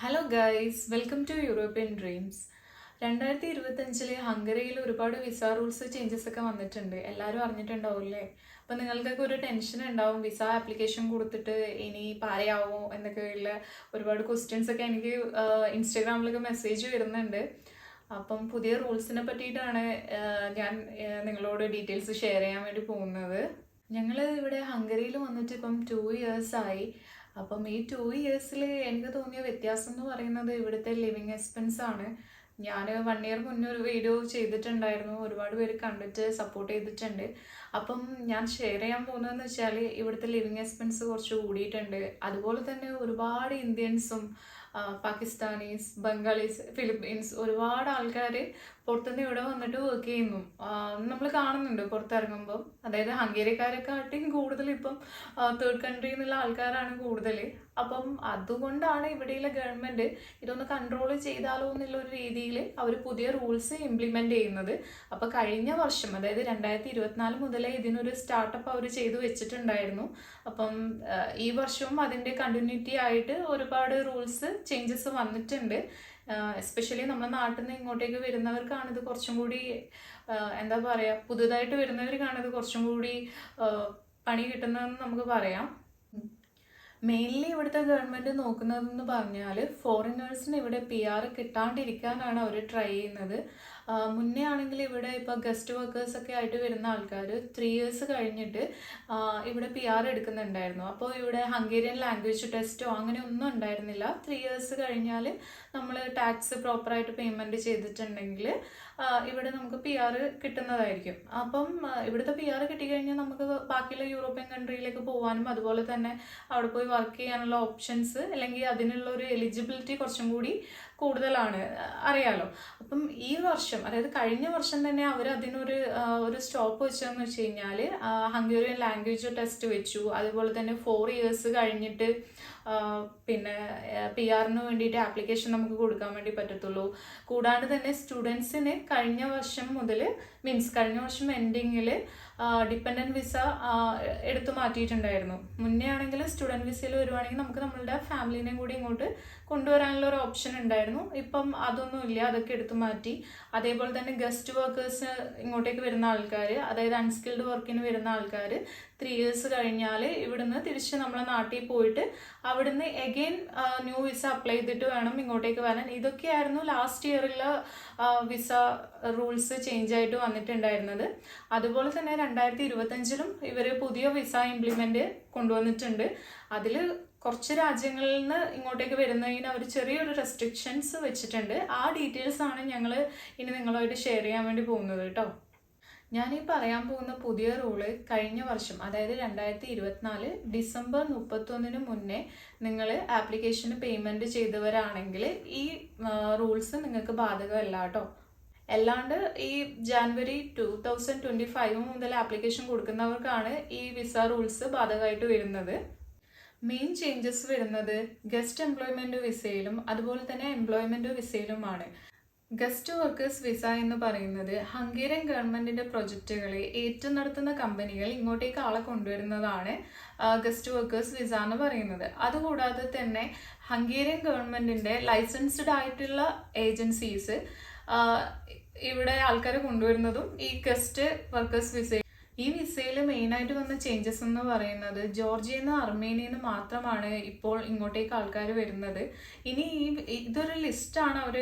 Hello guys welcome to European dreams രണ്ടായിരത്തി ഇരുപത്തഞ്ചിൽ ഹംഗറിയിൽ ഒരുപാട് വിസ റൂൾസ് ചേഞ്ചസ് ഒക്കെ വന്നിട്ടുണ്ട്. എല്ലാവരും അറിഞ്ഞിട്ടുണ്ടാവില്ലേ? അപ്പം നിങ്ങൾക്കൊക്കെ ഒരു ടെൻഷൻ ഉണ്ടാവും. വിസ ആപ്ലിക്കേഷൻ കൊടുത്തിട്ട് ഇനി പാരയാവോ എന്നൊക്കെയുള്ള ഒരുപാട് ക്വസ്റ്റ്യൻസ് ഒക്കെ എനിക്ക് ഇൻസ്റ്റാഗ്രാമിലൊക്കെ മെസ്സേജ് വരുന്നുണ്ട്. അപ്പം പുതിയ റൂൾസിനെ പറ്റിയിട്ടാണ് ഞാൻ നിങ്ങളോട് ഡീറ്റെയിൽസ് ഷെയർ ചെയ്യാൻ വേണ്ടി പോകുന്നത്. ഞങ്ങൾ ഇവിടെ ഹംഗറിയിൽ വന്നിട്ട് ഇപ്പം ടു ഇയേഴ്സ് ആയി. അപ്പം ഈ ടു ഇയേഴ്സിൽ എനിക്ക് തോന്നിയ വ്യത്യാസം എന്ന് പറയുന്നത് ഇവിടുത്തെ ലിവിങ് എക്സ്പെൻസ് ആണ്. ഞാൻ വൺ ഇയർ മുന്നേ ഒരു വീഡിയോ ചെയ്തിട്ടുണ്ടായിരുന്നു. ഒരുപാട് പേര് കണ്ടിട്ട് സപ്പോർട്ട് ചെയ്തിട്ടുണ്ട്. അപ്പം ഞാൻ ഷെയർ ചെയ്യാൻ പോകുന്നതെന്ന് വെച്ചാൽ ഇവിടുത്തെ ലിവിങ് എക്സ്പെൻസ് കുറച്ച് കൂടിയിട്ടുണ്ട്. അതുപോലെ തന്നെ ഒരുപാട് ഇന്ത്യൻസും പാകിസ്ഥാനീസ് ബംഗാളീസ് ഫിലിപ്പീൻസ് ഒരുപാട് ആൾക്കാർ പുറത്തുനിന്ന് ഇവിടെ വന്നിട്ട് വർക്ക് ചെയ്യുന്നു. നമ്മൾ കാണുന്നുണ്ട് പുറത്തിറങ്ങുമ്പോൾ അതായത് ഹംഗേരിക്കാരെക്കാട്ടിയും കൂടുതൽ ഇപ്പം തേർഡ് കൺട്രിയിൽ നിന്നുള്ള ആൾക്കാരാണ് കൂടുതൽ അപ്പം അതുകൊണ്ടാണ് ഇവിടെയുള്ള ഗവൺമെന്റ് ഇതൊന്ന് കൺട്രോൾ ചെയ്താലോ എന്നുള്ള ഒരു രീതിയിൽ അവർ പുതിയ റൂൾസ് ഇംപ്ലിമെന്റ് ചെയ്യുന്നത്. അപ്പോൾ കഴിഞ്ഞ വർഷം അതായത് രണ്ടായിരത്തി ഇരുപത്തിനാല് മുതലേ ഇതിനൊരു സ്റ്റാർട്ടപ്പ് അവർ ചെയ്തു വെച്ചിട്ടുണ്ടായിരുന്നു. അപ്പം ഈ വർഷവും അതിന്റെ കണ്ടിന്യൂറ്റി ആയിട്ട് ഒരുപാട് റൂൾസ് ചേഞ്ചസ് വന്നിട്ടുണ്ട്. എസ്പെഷ്യലി നമ്മുടെ നാട്ടിൽ നിന്ന് ഇങ്ങോട്ടേക്ക് വരുന്നവർക്കാണ് ഇത് കുറച്ചും കൂടി എന്താ പറയുക പുതുതായിട്ട് വരുന്നവർക്കാണ് ഇത് കുറച്ചും കൂടി പണി കിട്ടുന്നതെന്ന് നമുക്ക് പറയാം. മെയിൻലി ഇവിടുത്തെ ഗവൺമെന്റ് നോക്കുന്നതെന്ന് പറഞ്ഞാൽ ഫോറിനേഴ്സിന് ഇവിടെ പി ആർ കിട്ടാണ്ടിരിക്കാനാണ് അവർ ട്രൈ ചെയ്യുന്നത്. മുന്നേ ആണെങ്കിൽ ഇവിടെ ഇപ്പോൾ ഗസ്റ്റ് വർക്കേഴ്സ് ഒക്കെ ആയിട്ട് വരുന്ന ആൾക്കാർ ത്രീ ഇയേഴ്സ് കഴിഞ്ഞിട്ട് ഇവിടെ പി ആർ എടുക്കുന്നുണ്ടായിരുന്നു. അപ്പോൾ ഇവിടെ ഹംഗേറിയൻ ലാംഗ്വേജ് ടെസ്റ്റോ അങ്ങനെ ഒന്നും ഉണ്ടായിരുന്നില്ല. ത്രീ ഇയേഴ്സ് കഴിഞ്ഞാൽ നമ്മൾ ടാക്സ് പ്രോപ്പറായിട്ട് പേയ്മെന്റ് ചെയ്തിട്ടുണ്ടെങ്കിൽ ഇവിടെ നമുക്ക് പി ആർ കിട്ടുന്നതായിരിക്കും. അപ്പം ഇവിടുത്തെ പി ആർ കിട്ടിക്കഴിഞ്ഞാൽ നമുക്ക് ബാക്കിയുള്ള യൂറോപ്യൻ കൺട്രിയിലേക്ക് പോകാനും അതുപോലെ തന്നെ അവിടെ പോയി വർക്ക് ചെയ്യാനുള്ള ഓപ്ഷൻസ് അല്ലെങ്കിൽ അതിനുള്ള ഒരു എലിജിബിലിറ്റി കുറച്ചും കൂടി കൂടുതലാണ് അറിയാലോ. അപ്പം ഈ വർഷം അതായത് കഴിഞ്ഞ വർഷം തന്നെ അവർ അതിനൊരു ഒരു സ്റ്റോപ്പ് വെച്ചതെന്ന് വെച്ച് കഴിഞ്ഞാൽ ഹംഗേറിയൻ ലാംഗ്വേജ് ടെസ്റ്റ് വെച്ചു. അതുപോലെ തന്നെ ഫോർ ഇയേഴ്സ് കഴിഞ്ഞിട്ട് പിന്നെ പി ആറിന് വേണ്ടിയിട്ട് ആപ്ലിക്കേഷൻ നമുക്ക് കൊടുക്കാൻ വേണ്ടി പറ്റത്തുള്ളൂ. കൂടാണ്ട് തന്നെ സ്റ്റുഡൻസിന് കഴിഞ്ഞ വർഷം മുതൽ മീൻസ് കഴിഞ്ഞ വർഷം എൻഡിങ്ങിൽ ഡിപ്പെൻഡന്റ് വിസ എടുത്തു മാറ്റിയിട്ടുണ്ടായിരുന്നു. മുന്നേ ആണെങ്കിൽ സ്റ്റുഡന്റ് വിസയിൽ വരുവാണെങ്കിൽ നമുക്ക് നമ്മളുടെ ഫാമിലിനെയും കൂടി ഇങ്ങോട്ട് കൊണ്ടുവരാനുള്ള ഒരു ഓപ്ഷൻ ഉണ്ടായിരുന്നു. ഇപ്പം അതൊന്നും ഇല്ല അതൊക്കെ എടുത്തു മാറ്റി. അതേപോലെ തന്നെ ഗസ്റ്റ് വർക്കേഴ്സ് ഇങ്ങോട്ടേക്ക് വരുന്ന ആൾക്കാർ അതായത് അൺസ്കിൽഡ് വർക്കിന് വരുന്ന ആൾക്കാർ ത്രീ ഇയേഴ്സ് കഴിഞ്ഞാൽ ഇവിടുന്ന് തിരിച്ച് നമ്മളെ നാട്ടിൽ പോയിട്ട് അവിടുന്ന് എഗെയിൻ ന്യൂ വിസ അപ്ലൈ ചെയ്തിട്ട് വേണം ഇങ്ങോട്ടേക്ക് വരാൻ. ഇതൊക്കെയായിരുന്നു ലാസ്റ്റ് ഇയറിൽ വിസ റൂൾസ് ചേഞ്ച് ആയിട്ട് വന്നിട്ടുണ്ടായിരുന്നത്. അതുപോലെ തന്നെ രണ്ടായിരത്തി ഇരുപത്തഞ്ചിലും ഇവർ പുതിയ വിസ ഇംപ്ലിമെന്റ് കൊണ്ടുവന്നിട്ടുണ്ട്. അതിൽ കുറച്ച് രാജ്യങ്ങളിൽ നിന്ന് ഇങ്ങോട്ടേക്ക് വരുന്നതിന് അവർ ചെറിയൊരു റെസ്ട്രിക്ഷൻസ് വെച്ചിട്ടുണ്ട്. ആ ഡീറ്റെയിൽസ് ആണ് ഞങ്ങൾ ഇനി നിങ്ങളുമായിട്ട് ഷെയർ ചെയ്യാൻ വേണ്ടി പോകുന്നത് കേട്ടോ. ഞാൻ ഈ പറയാൻ പോകുന്ന പുതിയ റൂൾ കഴിഞ്ഞ വർഷം അതായത് രണ്ടായിരത്തി ഇരുപത്തിനാല് ഡിസംബർ മുപ്പത്തൊന്നിന് മുന്നേ നിങ്ങൾ ആപ്ലിക്കേഷന് പേയ്മെന്റ് ചെയ്തവരാണെങ്കിൽ ഈ റൂൾസ് നിങ്ങൾക്ക് ബാധകമല്ല കേട്ടോ. അല്ലാണ്ട് ഈ January two thousand twenty five മുതൽ ആപ്ലിക്കേഷൻ കൊടുക്കുന്നവർക്കാണ് ഈ വിസ റൂൾസ് ബാധകമായിട്ട് വരുന്നത്. മെയിൻ ചേഞ്ചസ് വരുന്നത് ഗസ്റ്റ് എംപ്ലോയ്മെന്റ് വിസയിലും അതുപോലെ തന്നെ എംപ്ലോയ്മെന്റ് വിസയിലുമാണ്. ഗസ്റ്റ് വർക്കേഴ്സ് വിസ എന്ന് പറയുന്നത് ഹംഗേറിയൻ ഗവൺമെന്റിന്റെ പ്രൊജക്റ്റുകളെ ഏറ്റു നടത്തുന്ന കമ്പനികൾ ഇങ്ങോട്ടേക്ക് ആളെ കൊണ്ടുവരുന്നതാണ് ഗസ്റ്റ് വർക്കേഴ്സ് വിസ എന്ന് പറയുന്നത്. അതുകൂടാതെ തന്നെ ഹംഗേറിയൻ ഗവൺമെന്റിന്റെ ലൈസൻസ്ഡ് ആയിട്ടുള്ള ഏജൻസീസ് ഇവിടെ ആൾക്കാരെ കൊണ്ടുവരുന്നതും ഈ ഗസ്റ്റ് വർക്കേഴ്സ് വിസ ഈ വിസയിൽ മെയിനായിട്ട് വന്ന ചേഞ്ചസ് എന്ന് പറയുന്നത് ജോർജിയയിൽ നിന്ന് നിന്ന് മാത്രമാണ് ഇപ്പോൾ ഇങ്ങോട്ടേക്ക് ആൾക്കാർ വരുന്നത്. ഇനി ഈ ഇതൊരു ലിസ്റ്റാണ് അവർ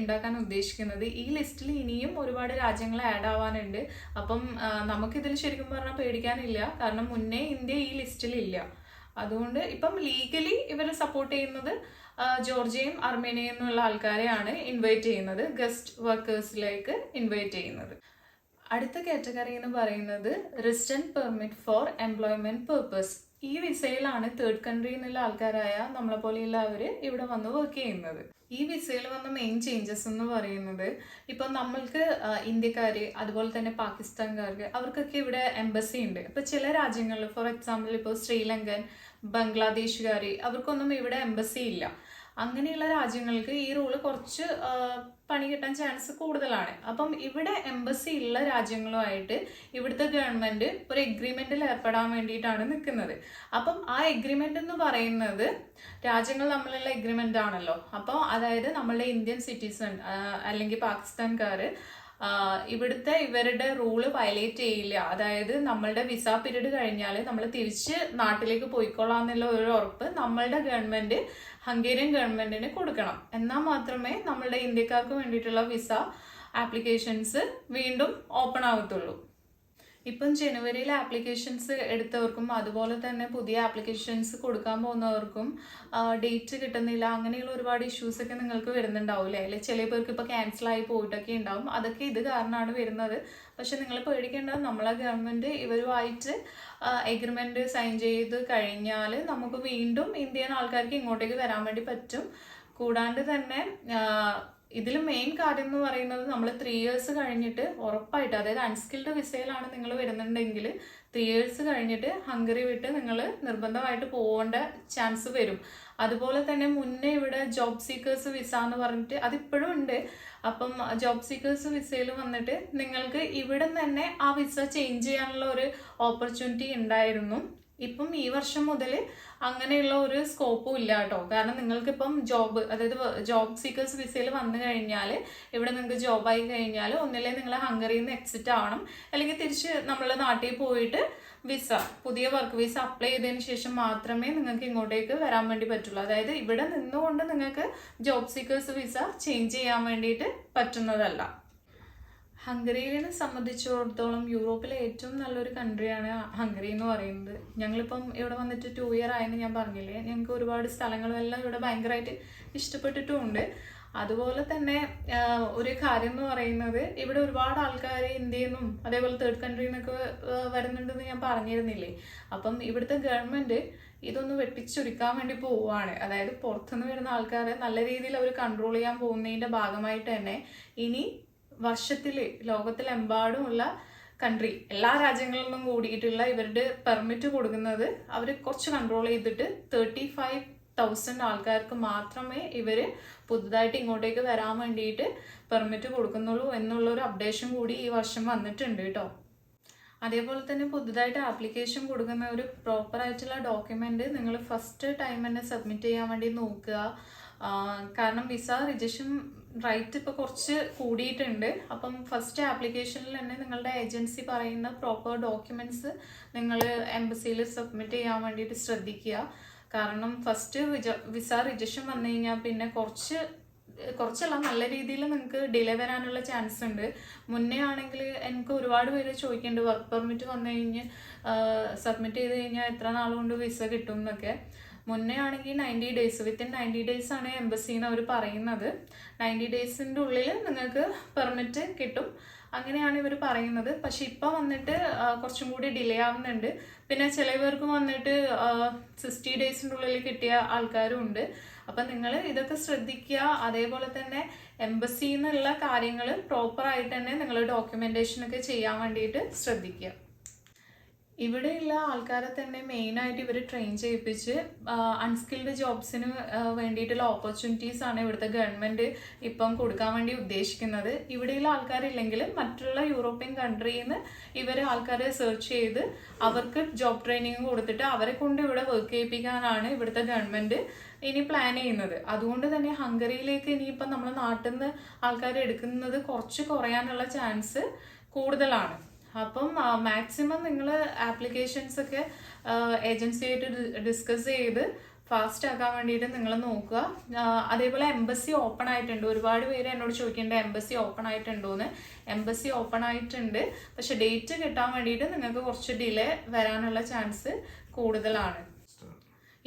ഉണ്ടാക്കാൻ ഉദ്ദേശിക്കുന്നത്. ഈ ലിസ്റ്റിൽ ഇനിയും ഒരുപാട് രാജ്യങ്ങൾ ആഡ് ആവാനുണ്ട്. അപ്പം നമുക്കിതിൽ ശരിക്കും പറഞ്ഞാൽ പേടിക്കാനില്ല. കാരണം മുന്നേ ഇന്ത്യ ഈ ലിസ്റ്റിലില്ല അതുകൊണ്ട് ഇപ്പം ലീഗലി ഇവരെ സപ്പോർട്ട് ചെയ്യുന്നത് ജോർജിയയും അർമേനിയയും എന്നുള്ള ആൾക്കാരെയാണ് ഇൻവൈറ്റ് ചെയ്യുന്നത്. ഗസ്റ്റ് വർക്കേഴ്സിലേക്ക് ഇൻവൈറ്റ് ചെയ്യുന്നത്. അടുത്ത കാറ്റഗറി എന്ന് പറയുന്നത് resident permit for employment purpose ഈ വിസയിലാണ് തേർഡ് കൺട്രിയിൽ നിന്നുള്ള ആൾക്കാരായ നമ്മളെ പോലെയുള്ളവർ ഇവിടെ വന്ന് വർക്ക് ചെയ്യുന്നത്. ഈ വിസയിൽ വന്ന മെയിൻ ചേഞ്ചസ് എന്ന് പറയുന്നത് ഇപ്പം നമ്മൾക്ക് ഇന്ത്യക്കാർ അതുപോലെ തന്നെ പാകിസ്ഥാൻകാർക്ക് അവർക്കൊക്കെ ഇവിടെ എംബസി ഉണ്ട്. ഇപ്പം ചില രാജ്യങ്ങളിൽ ഫോർ എക്സാമ്പിൾ ഇപ്പോൾ ശ്രീലങ്കൻ ബംഗ്ലാദേശുകാർ അവർക്കൊന്നും ഇവിടെ എംബസി ഇല്ല. അങ്ങനെയുള്ള രാജ്യങ്ങൾക്ക് ഈ റൂൾ കുറച്ച് പണി കിട്ടാൻ ചാൻസ് കൂടുതലാണ്. അപ്പം ഇവിടെ എംബസി ഉള്ള രാജ്യങ്ങളുമായിട്ട് ഇവിടുത്തെ ഗവൺമെന്റ് ഒരു എഗ്രിമെന്റിൽ ഏർപ്പെടാൻ വേണ്ടിയിട്ടാണ് നിൽക്കുന്നത് അപ്പം ആ എഗ്രിമെന്റ് എന്ന് പറയുന്നത് രാജ്യങ്ങൾ തമ്മിലുള്ള എഗ്രിമെന്റ് ആണല്ലോ. അപ്പോൾ അതായത് നമ്മളുടെ ഇന്ത്യൻ സിറ്റിസൺ അല്ലെങ്കിൽ പാകിസ്ഥാൻകാർ ഇവിടുത്തെ ഇവരുടെ റൂൾ വയലേറ്റ് ചെയ്യില്ല. അതായത് നമ്മളുടെ വിസ പീരീഡ് കഴിഞ്ഞാൽ നമ്മൾ തിരിച്ച് നാട്ടിലേക്ക് പോയിക്കൊള്ളാം എന്നുള്ള ഒരു ഉറപ്പ് നമ്മളുടെ ഗവൺമെന്റ് ഹംഗേറിയൻ ഗവൺമെന്റിന് കൊടുക്കണം. എന്നാൽ മാത്രമേ നമ്മളുടെ ഇന്ത്യക്കാർക്ക് വേണ്ടിയിട്ടുള്ള വിസ ആപ്ലിക്കേഷൻസ് വീണ്ടും ഓപ്പൺ ആവത്തുള്ളൂ. ഇപ്പം ജനുവരിയിൽ ആപ്ലിക്കേഷൻസ് എടുത്തവർക്കും അതുപോലെ തന്നെ പുതിയ ആപ്ലിക്കേഷൻസ് കൊടുക്കാൻ പോകുന്നവർക്കും ഡേറ്റ് കിട്ടുന്നില്ല അങ്ങനെയുള്ള ഒരുപാട് ഇഷ്യൂസ് ഒക്കെ നിങ്ങൾക്ക് വരുന്നുണ്ടാവില്ലേ അല്ലെ ചില പേർക്ക് ഇപ്പോൾ ക്യാൻസൽ ആയി പോയിട്ടൊക്കെ ഉണ്ടാവും. അതൊക്കെ ഇത് കാരണമാണ് വരുന്നത്. പക്ഷെ നിങ്ങൾ പേടിക്കേണ്ടത് നമ്മളെ ഗവൺമെന്റ് ഇവരുമായിട്ട് എഗ്രിമെന്റ് സൈൻ ചെയ്ത് കഴിഞ്ഞാൽ നമുക്ക് വീണ്ടും ഇന്ത്യൻ ആൾക്കാർക്ക് ഇങ്ങോട്ടേക്ക് വരാൻ വേണ്ടി പറ്റും. കൂടാണ്ട് തന്നെ ഇതിൽ മെയിൻ കാര്യം എന്ന് പറയുന്നത് നമ്മൾ ത്രീ ഇയേഴ്സ് കഴിഞ്ഞിട്ട് ഉറപ്പായിട്ട് അതായത് അൺസ്കിൽഡ് വിസയിലാണ് നിങ്ങൾ വരുന്നുണ്ടെങ്കിൽ ത്രീ ഇയേഴ്സ് കഴിഞ്ഞിട്ട് ഹംഗറി വിട്ട് നിങ്ങൾ നിർബന്ധമായിട്ട് പോകേണ്ട ചാൻസ് വരും. അതുപോലെ തന്നെ മുന്നേ ഇവിടെ ജോബ് സീക്കേഴ്സ് വിസ എന്ന് പറഞ്ഞിട്ട് അതിപ്പോഴും ഉണ്ട്. അപ്പം ജോബ് സീക്കേഴ്സ് വിസയിൽ വന്നിട്ട് നിങ്ങൾക്ക് ഇവിടെ തന്നെ ആ വിസ ചേഞ്ച് ചെയ്യാനുള്ള ഒരു ഓപ്പർച്യൂണിറ്റി ഉണ്ടായിരുന്നു. ഇപ്പം ഈ വർഷം മുതൽ അങ്ങനെയുള്ള ഒരു സ്കോപ്പും ഇല്ല കേട്ടോ. കാരണം നിങ്ങൾക്കിപ്പം ജോബ് അതായത് ജോബ് സീക്കേഴ്സ് വിസയിൽ വന്നു കഴിഞ്ഞാൽ ഇവിടെ നിങ്ങൾക്ക് ജോബായി കഴിഞ്ഞാൽ ഒന്നില്ലേ നിങ്ങൾ ഹംഗറിയിൽ നിന്ന് എക്സിറ്റ് ആവണം. അല്ലെങ്കിൽ തിരിച്ച് നമ്മളെ നാട്ടിൽ പോയിട്ട് വിസ പുതിയ വർക്ക് വിസ അപ്ലൈ ചെയ്തതിന് ശേഷം മാത്രമേ നിങ്ങൾക്ക് ഇങ്ങോട്ടേക്ക് വരാൻ വേണ്ടി പറ്റുള്ളൂ. അതായത് ഇവിടെ നിന്നുകൊണ്ട് നിങ്ങൾക്ക് ജോബ് സീക്കേഴ്സ് വിസ ചേഞ്ച് ചെയ്യാൻ വേണ്ടിയിട്ട് പറ്റുന്നതല്ല. ഹംഗറിയെ സംബന്ധിച്ചിടത്തോളം യൂറോപ്പിലെ ഏറ്റവും നല്ലൊരു കൺട്രിയാണ് ഹംഗറി എന്ന് പറയുന്നത്. ഞങ്ങളിപ്പം ഇവിടെ വന്നിട്ട് ടു ഇയർ ആയെന്ന് ഞാൻ പറഞ്ഞില്ലേ? ഞങ്ങൾക്ക് ഒരുപാട് സ്ഥലങ്ങളെല്ലാം ഇവിടെ ഭയങ്കരമായിട്ട് ഇഷ്ടപ്പെട്ടിട്ടുമുണ്ട്. അതുപോലെ തന്നെ ഒരു കാര്യം എന്ന് പറയുന്നത് ഇവിടെ ഒരുപാട് ആൾക്കാർ ഇന്ത്യയിൽ നിന്നും അതേപോലെ തേർഡ് കൺട്രിയിൽ നിന്നൊക്കെ വരുന്നുണ്ടെന്ന് ഞാൻ പറഞ്ഞിരുന്നില്ലേ? അപ്പം ഇവിടുത്തെ ഗവൺമെന്റ് ഇതൊന്ന് വെട്ടിച്ചുരുക്കാൻ വേണ്ടി പോവുകയാണ്. അതായത് പുറത്തുനിന്ന് വരുന്ന ആൾക്കാരെ നല്ല രീതിയിൽ അവർ കൺട്രോൾ ചെയ്യാൻ പോകുന്നതിന്റെ ഭാഗമായിട്ട് തന്നെ ഇനി വർഷത്തിൽ ലോകത്തിലെമ്പാടുമുള്ള കൺട്രി എല്ലാ രാജ്യങ്ങളിൽ നിന്നും കൂടിയിട്ടുള്ള ഇവരുടെ പെർമിറ്റ് കൊടുക്കുന്നത് അവർ കുറച്ച് കൺട്രോൾ ചെയ്തിട്ട് തേർട്ടി ഫൈവ് തൗസൻഡ് ആൾക്കാർക്ക് മാത്രമേ ഇവർ പുതുതായിട്ട് ഇങ്ങോട്ടേക്ക് വരാൻ വേണ്ടിയിട്ട് പെർമിറ്റ് കൊടുക്കുന്നുള്ളൂ എന്നുള്ള ഒരു അപ്ഡേഷൻ കൂടി ഈ വർഷം വന്നിട്ടുണ്ട് കേട്ടോ അതേപോലെ തന്നെ പുതുതായിട്ട് ആപ്ലിക്കേഷൻ കൊടുക്കുന്ന ഒരു പ്രോപ്പറായിട്ടുള്ള ഡോക്യുമെന്റ് നിങ്ങൾ ഫസ്റ്റ് ടൈം തന്നെ സബ്മിറ്റ് ചെയ്യാൻ വേണ്ടി നോക്കുക. കാരണം വിസ റിജക്ഷൻ റൈറ്റ് ഇപ്പോൾ കുറച്ച് കൂടിയിട്ടുണ്ട്. അപ്പം ഫസ്റ്റ് ആപ്ലിക്കേഷനിൽ തന്നെ നിങ്ങളുടെ ഏജൻസി പറയുന്ന പ്രോപ്പർ ഡോക്യുമെന്റ്സ് നിങ്ങൾ എംബസിയിൽ സബ്മിറ്റ് ചെയ്യാൻ വേണ്ടിയിട്ട് ശ്രദ്ധിക്കുക. കാരണം ഫസ്റ്റ് വിസ റിജക്ഷൻ വന്നു കഴിഞ്ഞാൽ പിന്നെ കുറച്ച് കുറച്ചല്ല നല്ല രീതിയിൽ നിങ്ങൾക്ക് ഡിലേ വരാനുള്ള ചാൻസ് ഉണ്ട്. മുന്നേ ആണെങ്കിൽ എനിക്ക് ഒരുപാട് പേര് ചോദിക്കുന്നുണ്ട് വർക്ക് പെർമിറ്റ് വന്നു കഴിഞ്ഞ് സബ്മിറ്റ് ചെയ്ത് കഴിഞ്ഞാൽ എത്ര നാളുകൊണ്ട് കൊണ്ട് വിസ കിട്ടും എന്നൊക്കെ. മുന്നേ ആണെങ്കിൽ ninety days within ninety days ആണ് എംബസിന്ന് അവർ പറയുന്നത്. നയന്റി ഡേയ്സിന്റെ ഉള്ളിൽ നിങ്ങൾക്ക് പെർമിറ്റ് കിട്ടും. അങ്ങനെയാണ് ഇവർ പറയുന്നത്. പക്ഷെ ഇപ്പം വന്നിട്ട് കുറച്ചും കൂടി ഡിലേ ആവുന്നുണ്ട്. പിന്നെ ചില പേർക്ക് വന്നിട്ട് സിക്സ്റ്റി ഡേയ്സിന്റെ ഉള്ളിൽ കിട്ടിയ ആൾക്കാരും ഉണ്ട്. അപ്പം നിങ്ങൾ ഇതൊക്കെ ശ്രദ്ധിക്കുക. അതേപോലെ തന്നെ എംബസിന്നുള്ള കാര്യങ്ങൾ പ്രോപ്പറായിട്ട് തന്നെ നിങ്ങൾ ഡോക്യുമെന്റേഷനൊക്കെ ചെയ്യാൻ വേണ്ടിയിട്ട് ശ്രദ്ധിക്കുക. ഇവിടെയുള്ള ആൾക്കാരെ തന്നെ മെയിനായിട്ട് ഇവർ ട്രെയിൻ ചെയ്യിപ്പിച്ച് അൺസ്കിൽഡ് ജോബ്സിന് വേണ്ടിയിട്ടുള്ള ഓപ്പർച്യൂണിറ്റീസ് ആണ് ഇവിടുത്തെ ഗവൺമെന്റ് ഇപ്പം കൊടുക്കാൻ വേണ്ടി ഉദ്ദേശിക്കുന്നത്. ഇവിടെയുള്ള ആൾക്കാരില്ലെങ്കിൽ മറ്റുള്ള യൂറോപ്യൻ കൺട്രിയിൽ നിന്ന് ഇവർ ആൾക്കാരെ സെർച്ച് ചെയ്ത് അവർക്ക് ജോബ് ട്രെയിനിങ് കൊടുത്തിട്ട് അവരെ കൊണ്ട് ഇവിടെ വർക്ക് ചെയ്യിപ്പിക്കാനാണ് ഇവിടുത്തെ ഗവൺമെന്റ് ഇനി പ്ലാൻ ചെയ്യുന്നത്. അതുകൊണ്ട് തന്നെ ഹംഗറിയിലേക്ക് ഇനിയിപ്പം നമ്മൾ നാട്ടിൽ നിന്ന് ആൾക്കാരെ എടുക്കുന്നത് കുറച്ച് കുറയാനുള്ള ചാൻസ് കൂടുതലാണ്. അപ്പം മാക്സിമം നിങ്ങൾ ആപ്ലിക്കേഷൻസ് ഒക്കെ ഏജൻസിയായിട്ട് ഡിസ്കസ് ചെയ്ത് ഫാസ്റ്റ് ആക്കാൻ വേണ്ടിയിട്ട് നിങ്ങൾ നോക്കുക. അതേപോലെ എംബസി ഓപ്പൺ ആയിട്ടുണ്ട്. ഒരുപാട് പേര് എന്നോട് ചോദിക്കേണ്ട എംബസി ഓപ്പൺ ആയിട്ടുണ്ടോന്ന്? എംബസി ഓപ്പൺ ആയിട്ടുണ്ട്. പക്ഷെ ഡേറ്റ് കിട്ടാൻ വേണ്ടിയിട്ട് നിങ്ങൾക്ക് കുറച്ച് ഡിലേ വരാനുള്ള ചാൻസ് കൂടുതലാണ്.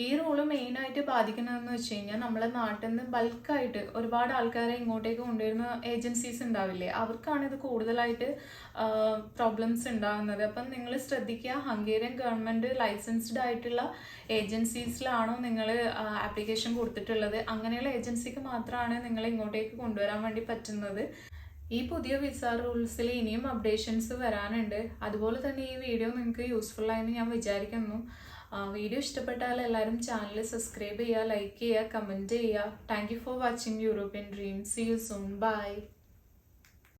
ഈ റൂൾ മെയിനായിട്ട് ബാധിക്കുന്നതെന്ന് വെച്ച് കഴിഞ്ഞാൽ നമ്മളെ നാട്ടിൽ നിന്ന് ബൾക്കായിട്ട് ഒരുപാട് ആൾക്കാരെ ഇങ്ങോട്ടേക്ക് കൊണ്ടുവരുന്ന ഏജൻസീസ് ഉണ്ടാവില്ലേ? അവർക്കാണ് ഇത് കൂടുതലായിട്ട് പ്രോബ്ലംസ് ഉണ്ടാകുന്നത്. അപ്പം നിങ്ങൾ ശ്രദ്ധിക്കുക ഹംഗേറിയൻ ഗവൺമെന്റ് ലൈസൻസ്ഡ് ആയിട്ടുള്ള ഏജൻസീസിലാണോ നിങ്ങൾ ആപ്ലിക്കേഷൻ കൊടുത്തിട്ടുള്ളത്? അങ്ങനെയുള്ള ഏജൻസിക്ക് മാത്രമാണ് നിങ്ങൾ ഇങ്ങോട്ടേക്ക് കൊണ്ടുവരാൻ വേണ്ടി പറ്റുന്നത്. ഈ പുതിയ വിസ റൂൾസിൽ ഇനിയും അപ്ഡേഷൻസ് വരാനുണ്ട്. അതുപോലെ തന്നെ ഈ വീഡിയോ നിങ്ങൾക്ക് യൂസ്ഫുൾ ആയെന്ന് ഞാൻ വിചാരിക്കുന്നു. വീഡിയോ ഇഷ്ടപ്പെട്ടാൽ എല്ലാവരും ചാനൽ സബ്സ്ക്രൈബ് ചെയ്യുക ലൈക്ക് ചെയ്യുക കമന്റ് ചെയ്യുക. Thank you for watching European dream see you soon bye